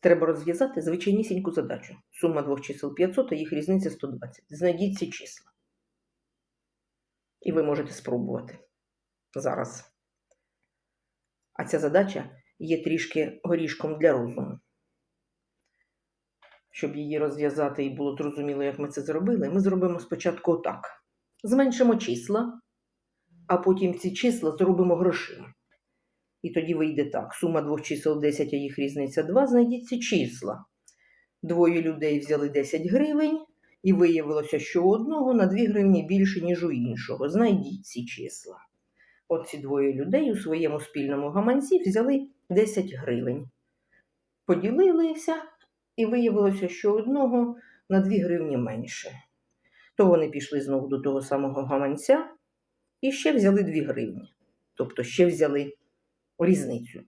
Треба розв'язати звичайнісіньку задачу. Сума двох чисел 500, а їх різниця 120. Знайдіть ці числа. І ви можете спробувати зараз. А ця задача є трішки горішком для розуму. Щоб її розв'язати і було зрозуміло, як ми це зробили, ми зробимо спочатку отак. Зменшимо числа, а потім ці числа зробимо грошима. І тоді вийде так: сума двох чисел 10, а їх різниця 2. Знайдіть ці числа. Двоє людей взяли 10 гривень, і виявилося, що одного на 2 гривні більше, ніж у іншого. Знайдіть ці числа. От ці двоє людей у своєму спільному гаманці взяли 10 гривень. Поділилися, і виявилося, що одного на 2 гривні менше. То вони пішли знову до того самого гаманця і ще взяли 2 гривні. Тобто ще взяли різницю.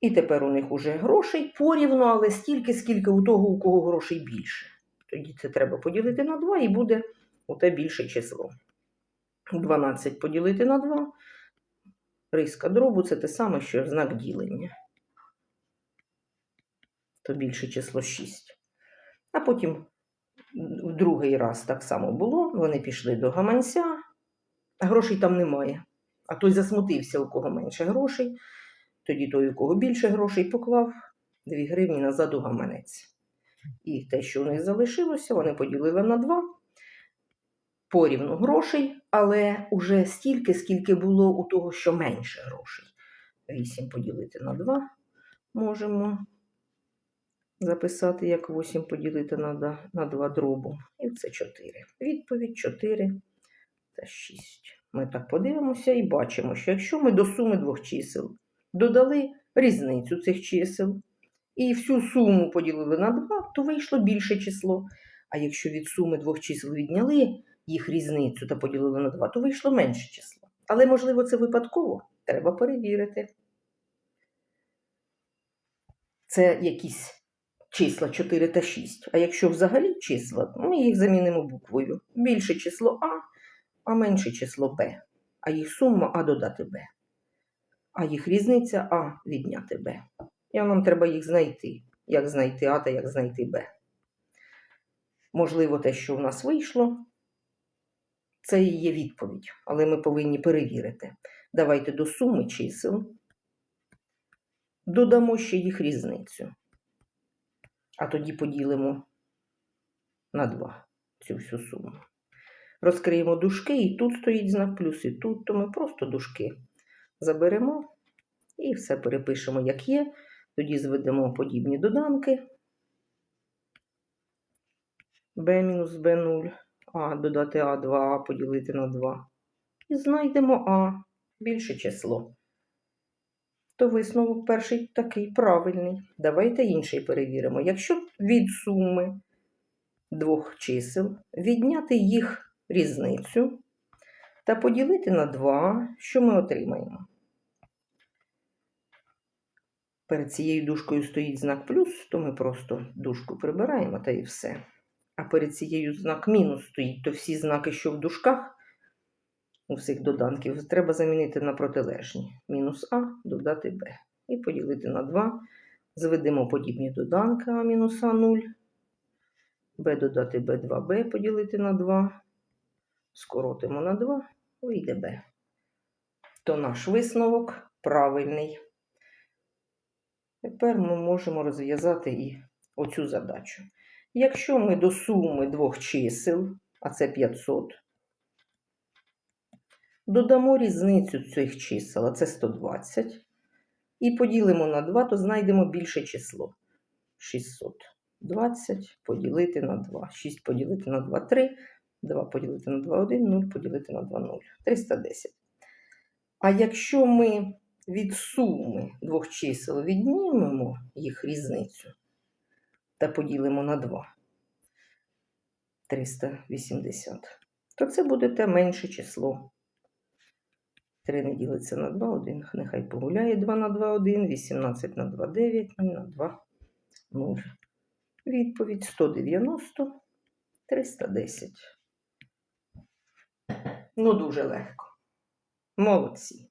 І тепер у них уже грошей порівну, але стільки, скільки у того, у кого грошей більше. Тоді це треба поділити на 2 і буде оте більше число. 12 поділити на 2. Риска дробу це те саме, що знак ділення. То більше число 6. А потім в другий раз так само було. Вони пішли до гаманця, а грошей там немає. А той засмутився, у кого менше грошей. Тоді той, у кого більше грошей, поклав 2 гривні назад у гаманець. І те, що у них залишилося, вони поділили на 2 порівну грошей, але уже стільки, скільки було у того, що менше грошей. 8 поділити на 2 можемо записати, як 8 поділити на 2, на 2 дробу. І це 4. Відповідь 4 та 6. Ми так подивимося і бачимо, що якщо ми до суми двох чисел додали різницю цих чисел і всю суму поділили на 2, то вийшло більше число. А якщо від суми двох чисел відняли їх різницю та поділили на 2, то вийшло менше число. Але, можливо, це випадково. Треба перевірити. Це якісь числа 4 та 6. А якщо взагалі числа, ми їх замінимо буквою. Більше число А, а менше число Б. А їх сума А додати Б. А їх різниця А відняти Б. І нам треба їх знайти. Як знайти А та як знайти Б. Можливо, те, що в нас вийшло, це і є відповідь, але ми повинні перевірити. Давайте до суми чисел додамо ще їх різницю. А тоді поділимо на 2 цю всю суму. Розкриємо дужки, і тут стоїть знак плюс, і тут, то ми просто дужки заберемо і все перепишемо, як є. Тоді зведемо подібні доданки. b мінус b0, а додати а 2а поділити на 2. І знайдемо а більше число. То висновок перший такий правильний. Давайте інший перевіримо. Якщо від суми двох чисел відняти їх різницю та поділити на 2, що ми отримаємо? Перед цією дужкою стоїть знак плюс, то ми просто дужку прибираємо та і все. А перед цією знак мінус стоїть, то всі знаки, що в дужках, у всіх доданків, треба замінити на протилежні. Мінус А додати Б. І поділити на 2. Зведемо подібні доданки А мінус А 0. Б додати Б2Б поділити на 2. Скоротимо на 2, вийде Б. То наш висновок правильний. Тепер ми можемо розв'язати і оцю задачу. Якщо ми до суми двох чисел, а це 500, додамо різницю цих чисел, а це 120, і поділимо на 2, то знайдемо більше число. 620 поділити на 2. 6 поділити на 2 3, 2 поділити на 2 1, 0 поділити на 2 0. 310. А якщо ми від суми двох чисел віднімемо їх різницю та поділимо на 2 380, то це буде те менше число. 3 не ділиться на 2, 1, нехай погуляє 2 на 2, 1, 18 на 2, 9, 0 на 2, 0. Відповідь 190, 310. Ну, дуже легко. Молодці.